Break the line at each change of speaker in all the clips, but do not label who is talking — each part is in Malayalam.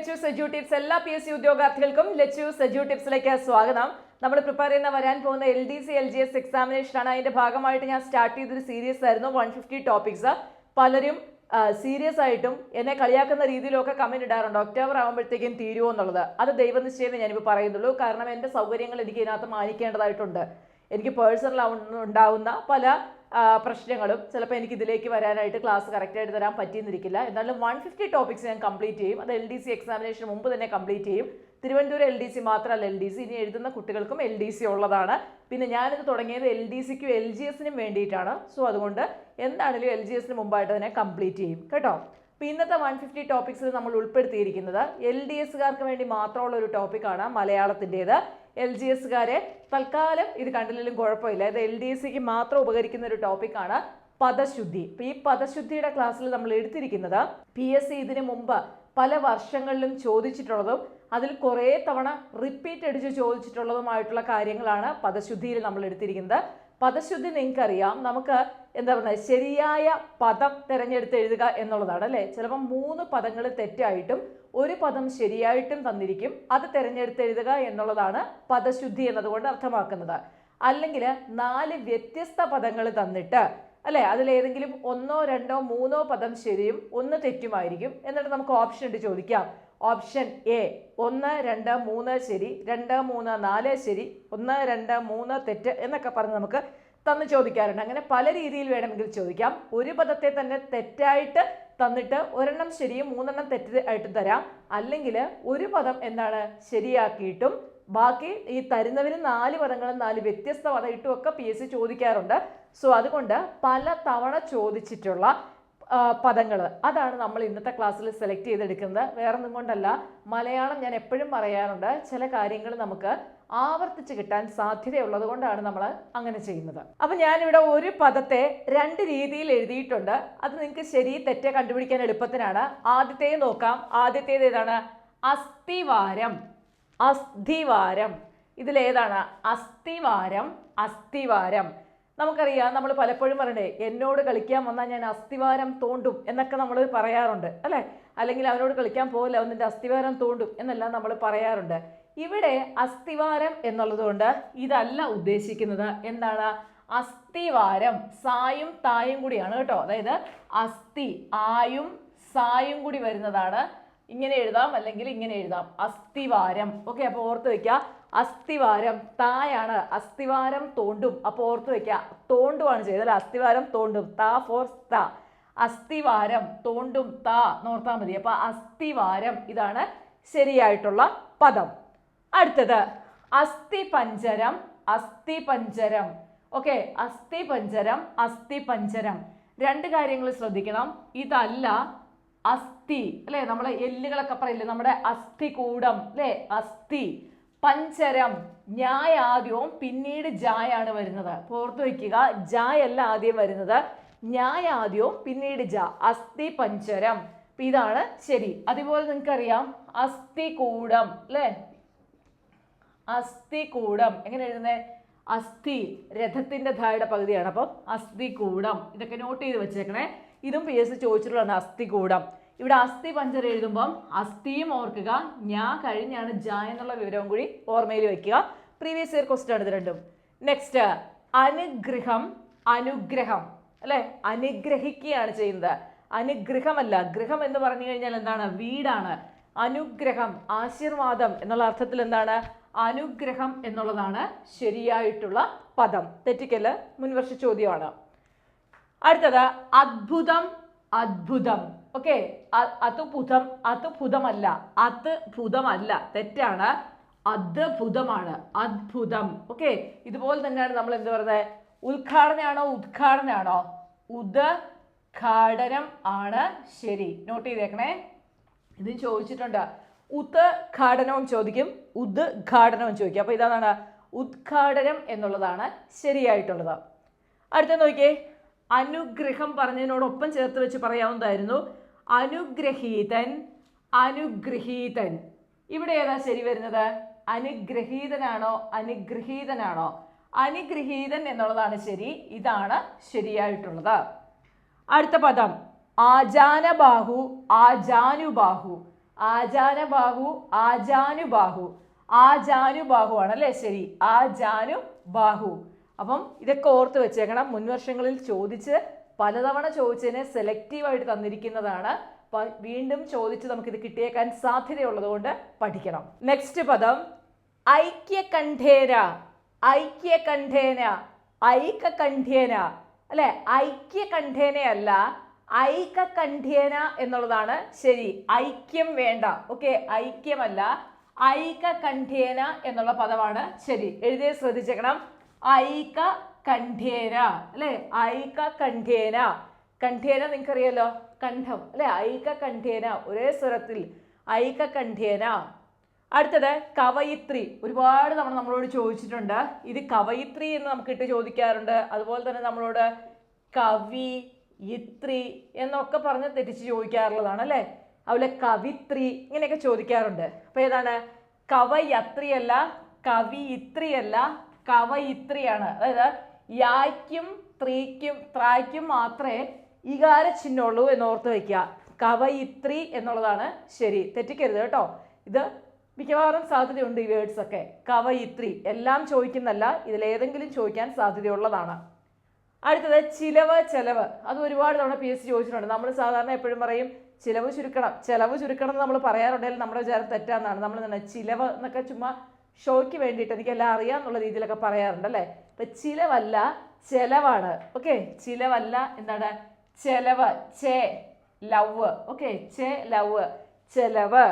ലെച്ചു സെജു ടിപ്സ് എല്ലാ പി എസ് സി ഉദ്യോഗാർത്ഥികൾക്കും ലെച്ചു സെജു ടിപ്സിലേക്ക് സ്വാഗതം. നമ്മൾ പ്രിപ്പയർ ചെയ്യുന്ന വരാൻ പോകുന്ന L D C L G S examination ആണ്. അതിന്റെ ഭാഗമായിട്ട് ഞാൻ സ്റ്റാർട്ട് ചെയ്തൊരു സീരീസ് ആയിരുന്നു വൺ ഫിഫ്റ്റി ടോപ്പിക്സ് പലരും സീരിയസ് ആയിട്ടും എന്നെ കളിയാക്കുന്ന രീതിയിലൊക്കെ കമന്റ് ഇടാറുണ്ട്. ഒക്ടോബർ ആകുമ്പോഴത്തേക്കും തീരുമോ എന്നുള്ളത്. അത് ദൈവനിശ്ചയമേ ഞാനിപ്പോൾ പറയുന്നുള്ളൂ. കാരണം എന്റെ സൗകര്യങ്ങൾ എനിക്ക് ഇതിനകത്ത് മാനിക്കേണ്ടതായിട്ടുണ്ട്. എനിക്ക് പേഴ്സണൽ ഉണ്ടാവുന്ന പല പ്രശ്നങ്ങളും ചിലപ്പോൾ എനിക്ക് ഇതിലേക്ക് വരാനായിട്ട് ക്ലാസ് കറക്റ്റായിട്ട് തരാൻ പറ്റിയെന്നിരിക്കില്ല. എന്നാലും വൺ ഫിഫ്റ്റി ടോപ്പിക്സ് ഞാൻ കംപ്ലീറ്റ് ചെയ്യും. അത് എൽ ഡി സി എക്സാമിനേഷൻ മുമ്പ് തന്നെ കംപ്ലീറ്റ് ചെയ്യും. തിരുവനന്തപുരം എൽ ഡി സി മാത്രമല്ല എൽ ഡി സി ഇനി എഴുതുന്ന കുട്ടികൾക്കും എൽ ഡി സി ഉള്ളതാണ്. പിന്നെ ഞാനിത് തുടങ്ങിയത് എൽ ഡി സിക്കും എൽ ജി എസിനും വേണ്ടിയിട്ടാണ്. സോ അതുകൊണ്ട് എന്താണെങ്കിലും എൽ ജി എസിന് മുമ്പായിട്ട് തന്നെ കംപ്ലീറ്റ് ചെയ്യും. കേട്ടോ? അപ്പോൾ ഇന്നത്തെ വൺ ഫിഫ്റ്റി ടോപ്പിക്സിൽ നമ്മൾ ഉൾപ്പെടുത്തിയിരിക്കുന്നത് എൽ ഡി എസുകാർക്ക് വേണ്ടി മാത്രമുള്ള ഒരു ടോപ്പിക്കാണ് മലയാളത്തിന്റേത്. എൽ ജി എസുകാരെ തൽക്കാലം ഇത് കണ്ടില്ലെങ്കിലും കുഴപ്പമില്ല. ഇത് എൽ ഡി എസ് സിക്ക് മാത്രം ഉപകരിക്കുന്ന ഒരു ടോപ്പിക്കാണ് പദശുദ്ധി. ഇപ്പം ഈ പദശുദ്ധിയുടെ ക്ലാസ്സിൽ നമ്മൾ എടുത്തിരിക്കുന്നത് പി എസ് സി ഇതിനു മുമ്പ് പല വർഷങ്ങളിലും ചോദിച്ചിട്ടുള്ളതും അതിൽ കുറേ തവണ റിപ്പീറ്റ് അടിച്ച് ചോദിച്ചിട്ടുള്ളതുമായിട്ടുള്ള കാര്യങ്ങളാണ് പദശുദ്ധിയിൽ നമ്മൾ എടുത്തിരിക്കുന്നത്. പദശുദ്ധി നിങ്ങൾക്കറിയാം. നമുക്ക് എന്താ പറയുക ശരിയായ പദം തിരഞ്ഞെടുത്ത് എഴുതുക എന്നുള്ളതാണ് അല്ലേ? ചിലപ്പോൾ മൂന്ന് പദങ്ങൾ തെറ്റായിട്ടും ഒരു പദം ശരിയായിട്ടും തന്നിരിക്കും. അത് തിരഞ്ഞെടുത്ത് എഴുതുക എന്നുള്ളതാണ് പദശുദ്ധി എന്നതുകൊണ്ട് അർത്ഥമാക്കുന്നത്. അല്ലെങ്കിൽ നാല് വ്യത്യസ്ത പദങ്ങൾ തന്നിട്ട് അല്ലേ? അതിലേതെങ്കിലും ഒന്നോ രണ്ടോ മൂന്നോ പദം ശരിയും ഒന്ന് തെറ്റുമായിരിക്കും എന്നിട്ട് നമുക്ക് ഓപ്ഷൻ ഇട്ട് ചോദിക്കാം. ഓപ്ഷൻ എ ഒന്ന് രണ്ട് മൂന്ന് ശരി രണ്ട് മൂന്ന് നാല് ശരി ഒന്ന് രണ്ട് മൂന്ന് തെറ്റ് എന്നൊക്കെ പറഞ്ഞ് നമുക്ക് തന്ന് ചോദിക്കാറുണ്ട്. അങ്ങനെ പല രീതിയിൽ വേണമെങ്കിൽ ചോദിക്കാം. ഒരു പദത്തെ തന്നെ തെറ്റായിട്ട് തന്നിട്ട് ഒരെണ്ണം ശരിയും മൂന്നെണ്ണം തെറ്റ് ആയിട്ട് തരാം. അല്ലെങ്കിൽ ഒരു പദം എന്താണ് ശരിയാക്കിയിട്ടും ബാക്കി ഈ തരുന്നവര് നാല് പദങ്ങളും നാല് വ്യത്യസ്ത പദം ഇട്ടും ഒക്കെ പി എസ് സി ചോദിക്കാറുണ്ട്. സോ അതുകൊണ്ട് പല തവണ ചോദിച്ചിട്ടുള്ള പദങ്ങൾ അതാണ് നമ്മൾ ഇന്നത്തെ ക്ലാസ്സിൽ സെലക്ട് ചെയ്തെടുക്കുന്നത്. വേറൊന്നും കൊണ്ടല്ല. മലയാളം ഞാൻ എപ്പോഴും പറയാറുണ്ട്. ചില കാര്യങ്ങൾ നമുക്ക് ആവർത്തിച്ച് കിട്ടാൻ സാധ്യതയുള്ളത് കൊണ്ടാണ് നമ്മൾ അങ്ങനെ ചെയ്യുന്നത്. അപ്പം ഞാനിവിടെ ഒരു പദത്തെ രണ്ട് രീതിയിൽ എഴുതിയിട്ടുണ്ട്. അത് നിങ്ങൾക്ക് ശരി തെറ്റ് കണ്ടുപിടിക്കാൻ എളുപ്പത്തിനാണ്. ആദ്യത്തേത് നോക്കാം. ആദ്യത്തേത് ഏതാണ്? അസ്ഥിവാരം. അസ്ഥിവാരം. ഇതിലേതാണ്? അസ്ഥിവാരം അസ്ഥിവാരം. നമുക്കറിയാം നമ്മൾ പലപ്പോഴും പറയണ്ടേ എന്നോട് കളിക്കാൻ വന്നാൽ ഞാൻ അസ്ഥിവാരം തോണ്ടും എന്നൊക്കെ നമ്മൾ പറയാറുണ്ട് അല്ലേ? അല്ലെങ്കിൽ അവനോട് കളിക്കാൻ പോകില്ല അവന്റെ അസ്ഥിവാരം തോണ്ടും എന്നെല്ലാം നമ്മൾ പറയാറുണ്ട്. ഇവിടെ അസ്ഥിവാരം എന്നുള്ളതുകൊണ്ട് ഇതല്ല ഉദ്ദേശിക്കുന്നത്. എന്താണ്? അസ്ഥിവാരം സായും തായും കൂടിയാണ് കേട്ടോ. അതായത് അസ്ഥി ആയും സായും കൂടി വരുന്നതാണ്. ഇങ്ങനെ എഴുതാം അല്ലെങ്കിൽ ഇങ്ങനെ എഴുതാം. അസ്ഥിവാരം. ഓക്കെ അപ്പോൾ ഓർത്ത് വെക്കുക അസ്ഥിവാരം. തായാണ് അസ്ഥിവാരം തോണ്ടും. അപ്പോൾ ഓർത്ത് വെക്കുക തോണ്ടുവാണ് ചെയ്തത് അസ്ഥിവാരം തോണ്ടും. താ ഫോർ ത. അസ്ഥിവാരം തോണ്ടും താ നോർത്താൽ മതി. അപ്പോൾ അസ്ഥിവാരം ഇതാണ് ശരിയായിട്ടുള്ള പദം. അടുത്തത് അസ്ഥി പഞ്ചരം അസ്ഥി പഞ്ചരം ഓക്കെ അസ്ഥി പഞ്ചരം അസ്ഥി പഞ്ചരം രണ്ട് കാര്യങ്ങൾ ശ്രദ്ധിക്കണം. ഇതല്ല അസ്ഥി അല്ലേ? നമ്മളെ എല്ലുകളൊക്കെ പറയില്ലേ? നമ്മുടെ അസ്ഥി കൂടം അല്ലെ? അസ്ഥി. പഞ്ചരം ഞായ ആദ്യവും പിന്നീട് ജായാണ് വരുന്നത്. ഓർത്ത് വയ്ക്കുക ജായല്ല ആദ്യം വരുന്നത്. ഞായ ആദ്യവും പിന്നീട് ജ അസ്ഥി പഞ്ചരം. ഇതാണ് ശരി. അതുപോലെ നിങ്ങൾക്കറിയാം അസ്ഥി കൂടം അല്ലേ? അസ്ഥി കൂടം. എങ്ങനെ എഴുതുന്നത് അസ്ഥി രഥത്തിന്റെ ധായുടെ പകുതിയാണ്. അപ്പം അസ്ഥി കൂടം. ഇതൊക്കെ നോട്ട് ചെയ്ത് വെച്ചേക്കണേ. ഇതും പി എസ് ചോദിച്ചിട്ടുള്ളതാണ് അസ്ഥി കൂടം. ഇവിടെ അസ്ഥി പഞ്ചർ എഴുതുമ്പം അസ്ഥിയും ഓർക്കുക ഞാൻ കഴിഞ്ഞാണ് ജ എന്നുള്ള വിവരവും കൂടി ഓർമ്മയിൽ വെക്കുക. പ്രീവിയസ് ഇയർ ക്വസ്റ്റ്യൻ ആണ് ഇത് രണ്ടും. നെക്സ്റ്റ് അനുഗ്രഹം അനുഗ്രഹം അല്ലെ? അനുഗ്രഹിക്കുകയാണ് ചെയ്യുന്നത്. അനുഗ്രഹമല്ല ഗൃഹം എന്ന് പറഞ്ഞു കഴിഞ്ഞാൽ എന്താണ്? വീടാണ്. അനുഗ്രഹം ആശീർവാദം എന്നുള്ള അർത്ഥത്തിൽ എന്താണ്? അനുഗ്രഹം എന്നുള്ളതാണ് ശരിയായിട്ടുള്ള പദം. തെറ്റിക്കൽ മുൻവർഷ ചോദ്യമാണ്. അടുത്തത് അത്ഭുതം അദ്ഭുതം ഓക്കെ അതുഭുതം അതുഭുതമല്ല അത്ഭുതമല്ല തെറ്റാണ്. അദ്ഭുതമാണ് അത്ഭുതം ഓക്കെ ഇതുപോലെ തന്നെയാണ് നമ്മൾ എന്ത് പറയുന്നത് ഉദ്ഘാടനയാണോ ഉദ്ഘാടനയാണോ? ഉദ്ഘാടനം ആണ് ശരി. നോട്ട് ചെയ്തേക്കണേ. ഇത് ചോദിച്ചിട്ടുണ്ട്. ഉദ്ഘാടനവും ചോദിക്കും ഉദ്ഘാടനവും ചോദിക്കും. അപ്പോൾ ഇതാണ് ഉദ്ഘാടനം എന്നുള്ളതാണ് ശരിയായിട്ടുള്ളത്. അടുത്ത നോക്കിയേ. അനുഗ്രഹം പറഞ്ഞതിനോടൊപ്പം ചേർത്ത് വെച്ച് പറയാവുന്നതായിരുന്നു. അനുഗ്രഹീതൻ അനുഗ്രഹീതൻ. ഇവിടെ ഏതാ ശരി വരുന്നത്? അനുഗ്രഹീതനാണോ അനുഗ്രഹീതനാണോ? അനുഗ്രഹീതൻ എന്നുള്ളതാണ് ശരി. ഇതാണ് ശരിയായിട്ടുള്ളത്. അടുത്ത പദം. ആജാനബാഹു ആജാനുബാഹു. ആജാനബാഹു ആജാനുബാഹു. ആജാനുബാഹു ആണല്ലേ ശരി? ആജാനുബാഹു. അപ്പം ഇതൊക്കെ ഓർത്ത് വെച്ചേക്കണം. മുൻവർഷങ്ങളിൽ ചോദിച്ച് പലതവണ ചോദിച്ചതിനെ സെലക്റ്റീവായിട്ട് തന്നിരിക്കുന്നതാണ്. വീണ്ടും ചോദിച്ച് നമുക്കിത് കിട്ടിയേക്കാൻ സാധ്യതയുള്ളതുകൊണ്ട് പഠിക്കണം. നെക്സ്റ്റ് പദം. ഐക്യകണ്ഠേന. ഐക്യകണ്ഠേന. ഐകകണ്ഠ്യേന അല്ലെ? ഐക്യകണ്ഠേനയല്ല ഐകകണ്ഠ്യേന എന്നുള്ളതാണ് ശരി. ഐക്യം വേണ്ട. ഓക്കെ ഐക്യമല്ല ഐകകണ്ഠ്യേന എന്നുള്ള പദമാണ് ശരി. എഴുതിയ ശ്രദ്ധിച്ചേക്കണം. ഐകകണ്ഠ്യേന അല്ലെ? കണ്ഠേന കണ്ഠേന നിങ്ങൾക്കറിയാലോ? കണ്ഠം അല്ലെ? കണ്ഠേന ഒരേ സ്വരത്തിൽ ഐക കണ്ഠേന അടുത്തത് കവയിത്രി. ഒരുപാട് തവണ നമ്മളോട് ചോദിച്ചിട്ടുണ്ട്. ഇത് കവയിത്രി എന്ന് നമുക്ക് ഇട്ട് ചോദിക്കാറുണ്ട്. അതുപോലെ തന്നെ നമ്മളോട് കവി ഇത്രി എന്നൊക്കെ പറഞ്ഞ് തെറ്റിച്ച് ചോദിക്കാറുള്ളതാണ് അല്ലേ? അതുപോലെ കവിത്രി ഇങ്ങനെയൊക്കെ ചോദിക്കാറുണ്ട്. അപ്പോൾ ഏതാണ്? കവയത്രിയല്ല കവിയിത്രിയല്ല കവയിത്രിയാണ് അതായത് യായ്ക്കും ത്രീക്കും ത്രായ്ക്കും മാത്രമേ ഇകാര ചിഹ്നമുള്ളൂ എന്ന് ഓർത്ത് വയ്ക്കുക കവയിത്രി എന്നുള്ളതാണ് ശരി. തെറ്റിക്കരുത് കേട്ടോ. ഇത് മിക്കവാറും സാധ്യതയുണ്ട് ഈ വേർഡ്സ് ഒക്കെ. കവയിത്രി എല്ലാം ചോദിക്കുന്നല്ല ഇതിലേതെങ്കിലും ചോദിക്കാൻ സാധ്യതയുള്ളതാണ്. അടുത്തത് ചിലവ് ചെലവ്. അത് ഒരുപാട് തവണ പി എസ് സി ചോദിച്ചിട്ടുണ്ട്. നമ്മൾ സാധാരണ എപ്പോഴും പറയും ചിലവ് ചുരുക്കണം. ചിലവ് ചുരുക്കണം എന്ന് നമ്മൾ പറയാറുണ്ടെങ്കിൽ നമ്മുടെ വിചാരം തെറ്റാന്നാണ്. നമ്മൾ തന്നെ ചിലവ് എന്നൊക്കെ ചുമ്മാ ഷോയ്ക്ക് വേണ്ടിയിട്ട് എനിക്കെല്ലാം അറിയാന്നുള്ള രീതിയിലൊക്കെ പറയാറുണ്ട് അല്ലേ? ഇപ്പൊ ചിലവല്ല ചെലവാണ്. ഓക്കെ ചിലവല്ല എന്താണ്? ചെലവ്. ചേ ലവ്. ഓക്കെ ചേ ലവ്. ചെലവ്.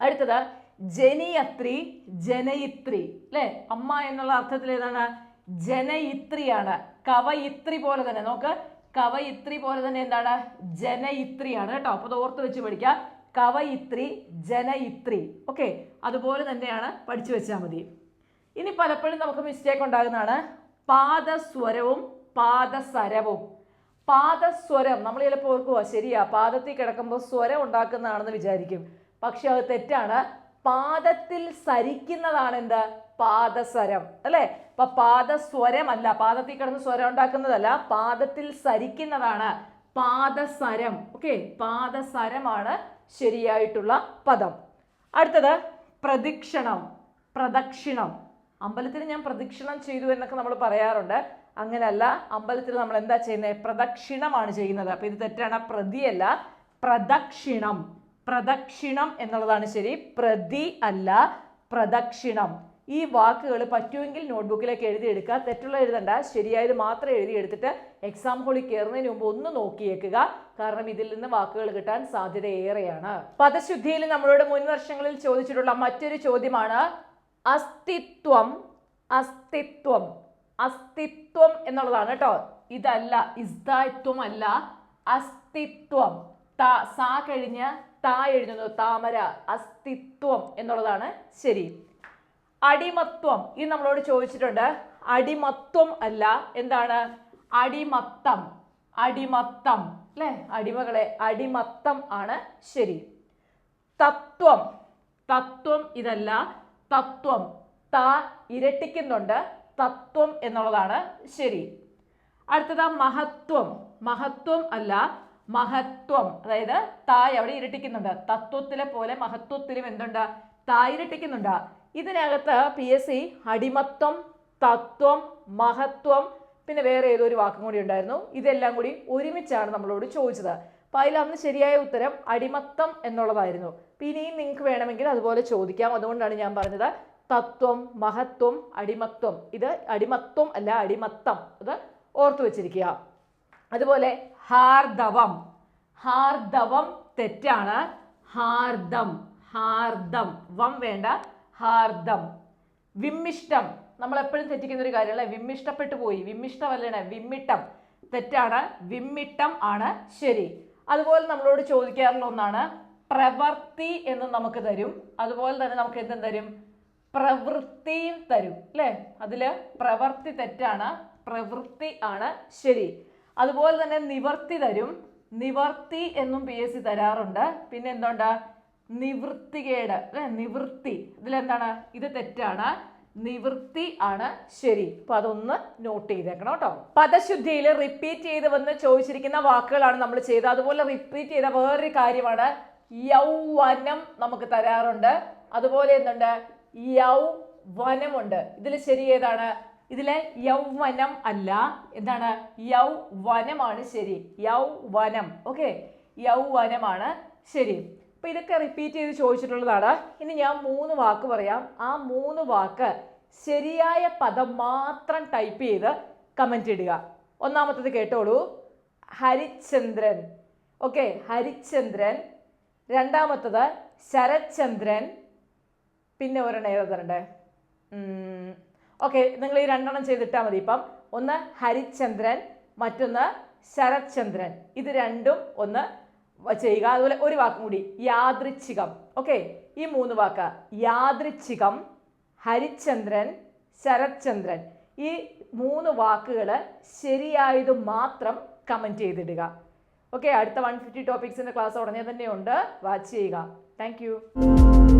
അടുത്തത് ജനിയത്രി ജനയിത്രി. അല്ലേ? അമ്മ എന്നുള്ള അർത്ഥത്തിൽ ഏതാണ്? ജനയിത്രിയാണ്. കവയിത്രി പോലെ തന്നെ. നോക്ക് കവയിത്രി പോലെ തന്നെ എന്താണ്? ജനയിത്രിയാണ്. കേട്ടോ? അപ്പൊ അത് ഓർത്ത് വെച്ച് പഠിക്കുക കവയിത്രി ജനയിത്രി. ഓക്കെ അതുപോലെ തന്നെയാണ് പഠിച്ചു വെച്ചാൽ മതി. ഇനി പലപ്പോഴും നമുക്ക് മിസ്റ്റേക്ക് ഉണ്ടാകുന്നതാണ് പാദസ്വരവും പാദസരവും. പാദസ്വരം നമ്മൾ ചിലപ്പോൾ ഓർക്കുക ശരിയാ പാദത്തിൽ കിടക്കുമ്പോൾ സ്വരം ഉണ്ടാക്കുന്നതാണെന്ന് വിചാരിക്കും. പക്ഷെ അത് തെറ്റാണ്. പാദത്തിൽ സരിക്കുന്നതാണ് എന്ത്? പാദസ്വരം. അല്ലേ? അപ്പൊ പാദസ്വരമല്ല പാദത്തിൽ കിടന്ന് സ്വരം ഉണ്ടാക്കുന്നതല്ല പാദത്തിൽ സരിക്കുന്നതാണ് പാദസരം ഓക്കെ പാദസരമാണ് ശരിയായിട്ടുള്ള പദം. അടുത്തത് പ്രദക്ഷിണം പ്രദക്ഷിണം. അമ്പലത്തിൽ ഞാൻ പ്രദക്ഷിണം ചെയ്തു എന്നൊക്കെ നമ്മൾ പറയാറുണ്ട്. അങ്ങനെയല്ല അമ്പലത്തിൽ നമ്മൾ എന്താ ചെയ്യുന്നത്? പ്രദക്ഷിണമാണ് ചെയ്യുന്നത്. അപ്പൊ ഇത് തെറ്റാണ്. പ്രതിയല്ല പ്രദക്ഷിണം. പ്രദക്ഷിണം എന്നുള്ളതാണ് ശരി. പ്രതി അല്ല പ്രദക്ഷിണം. ഈ വാക്കുകൾ പറ്റുമെങ്കിൽ നോട്ട്ബുക്കിലേക്ക് എഴുതിയെടുക്കുക. തെറ്റുള്ള എഴുതണ്ട. ശരിയായത് മാത്രം എഴുതിയെടുത്തിട്ട് എക്സാം ഹോളിൽ കയറുന്നതിന് മുമ്പ് ഒന്ന് നോക്കിയേക്കുക. കാരണം ഇതിൽ നിന്ന് വാക്കുകൾ കിട്ടാൻ സാധ്യത ഏറെയാണ്. പദശുദ്ധിയിൽ നമ്മളോട് മുൻ വർഷങ്ങളിൽ ചോദിച്ചിട്ടുള്ള മറ്റൊരു ചോദ്യമാണ് അസ്തിത്വം അസ്തിത്വം അസ്തിത്വം എന്നുള്ളതാണ് കേട്ടോ. ഇതല്ല ഇസ്തായിത്വം അല്ല അസ്തിത്വം. ത സാ കഴിഞ്ഞ് താ എഴുതുന്നു. താമര അസ്തിത്വം എന്നുള്ളതാണ് ശരി. അടിമത്വം ഇത് നമ്മളോട് ചോദിച്ചിട്ടുണ്ട്. അടിമത്വം അല്ല എന്താണ്? അടിമത്തം. അടിമത്തം അല്ലേ? അടിമകളെ അടിമത്തം ആണ് ശരി. തത്വം. തത്വം ഇതല്ല തത്വം. ത ഇരട്ടിക്കുന്നുണ്ട് തത്വം എന്നുള്ളതാണ് ശരി. അടുത്തത് മഹത്വം. മഹത്വം അല്ല മഹത്വം. അതായത് തായ് അവിടെ ഇരട്ടിക്കുന്നുണ്ട്? തത്വത്തിലെ പോലെ മഹത്വത്തിലും എന്തുണ്ട്? തായ് ഇരട്ടിക്കുന്നുണ്ട്. ഇതിനകത്ത് പി എസ് സി അടിമത്വം തത്വം മഹത്വം പിന്നെ വേറെ ഏതോ ഒരു വാക്കും കൂടി ഉണ്ടായിരുന്നു. ഇതെല്ലാം കൂടി ഒരുമിച്ചാണ് നമ്മളോട് ചോദിച്ചത്. അപ്പൊ അതിൽ അന്ന് ശരിയായ ഉത്തരം അടിമത്തം എന്നുള്ളതായിരുന്നു. പിന്നെയും നിങ്ങൾക്ക് വേണമെങ്കിൽ അതുപോലെ ചോദിക്കാം. അതുകൊണ്ടാണ് ഞാൻ പറഞ്ഞത് തത്വം മഹത്വം അടിമത്വം ഇത് അടിമത്വം അല്ല അടിമത്തം. അത് ഓർത്തു വെച്ചിരിക്കുക. അതുപോലെ ഹാർദവം. ഹാർദവം തെറ്റാണ്. ഹാർദം. ഹാർദം വം വേണ്ട. ഹാർദം വിമ്മിഷ്ടം. നമ്മൾ എപ്പോഴും തെറ്റിക്കുന്ന ഒരു കാര്യമല്ലേ? വിമ്മിഷ്ടപ്പെട്ടു പോയി. വിമ്മിഷ്ടമല്ലേ വിമ്മിട്ടം. തെറ്റാണ്. വിമ്മിട്ടം ആണ് ശരി. അതുപോലെ നമ്മളോട് ചോദിക്കാറുള്ള ഒന്നാണ് പ്രവർത്തി എന്ന് നമുക്ക് തരും. അതുപോലെ തന്നെ നമുക്ക് എന്തും തരും? പ്രവൃത്തിയും തരും അല്ലേ? അതിൽ പ്രവർത്തി തെറ്റാണ് പ്രവൃത്തി ആണ് ശരി. അതുപോലെ തന്നെ നിവർത്തി തരും. നിവർത്തി എന്നും പി എസ് സി തരാറുണ്ട്. പിന്നെ എന്തുണ്ട്? നിവൃത്തികേട് അല്ലെ? നിവൃത്തി. ഇതിലെന്താണ്? ഇത് തെറ്റാണ്. നിവൃത്തി ആണ് ശരി. അപ്പൊ അതൊന്ന് നോട്ട് ചെയ്തേക്കണം കേട്ടോ. പദശുദ്ധിയിൽ റിപ്പീറ്റ് ചെയ്ത് വന്ന് ചോദിച്ചിരിക്കുന്ന വാക്കുകളാണ് നമ്മൾ ചെയ്തത്. അതുപോലെ റിപ്പീറ്റ് ചെയ്ത വേറൊരു കാര്യമാണ്. യൗവനം നമുക്ക് തരാറുണ്ട്. അതുപോലെ എന്തുണ്ട്? യൗവനമുണ്ട്. ഇതിൽ ശരി ഏതാണ്? ഇതിലെ യൗവനം അല്ല. എന്താണ്? യൗവനമാണ് ശരി. യൗവനം. ഓക്കെ യൗവനമാണ് ശരി. അപ്പൊ ഇതൊക്കെ റിപ്പീറ്റ് ചെയ്ത് ചോദിച്ചിട്ടുള്ളതാണ്. ഇനി ഞാൻ മൂന്ന് വാക്ക് പറയാം. ആ മൂന്ന് വാക്ക് ശരിയായ പദം മാത്രം ടൈപ്പ് ചെയ്ത് കമന്റ് ഇടുക. ഒന്നാമത്തത് കേട്ടോളൂ. ഹരിചന്ദ്രൻ ഓക്കെ ഹരിചന്ദ്രൻ രണ്ടാമത്തത് ശരത്ചന്ദ്രൻ. പിന്നെ ഒരെണ്ണം ഏതാ തരണ്ടേ? ഓക്കെ നിങ്ങൾ ഈ രണ്ടെണ്ണം ചെയ്തിട്ടാൽ മതി ഇപ്പം. ഒന്ന് ഹരിചന്ദ്രൻ മറ്റൊന്ന് ശരത്ചന്ദ്രൻ. ഇത് രണ്ടും ഒന്ന് ചെയ്യുക. അതുപോലെ ഒരു വാക്കും കൂടി. യാദൃച്ഛികം. ഓക്കെ ഈ മൂന്ന് വാക്ക്. യാദൃച്ഛികം ഹരിചന്ദ്രൻ ശരത്ചന്ദ്രൻ. ഈ മൂന്ന് വാക്കുകൾ ശരിയായത് മാത്രം കമന്റ് ചെയ്തിടുക. ഓക്കെ അടുത്ത വൺ ഫിഫ്റ്റി ടോപ്പിക്സിന്റെ ക്ലാസ് ഉടനെ തന്നെയുണ്ട്. വാച്ച് ചെയ്യുക. താങ്ക്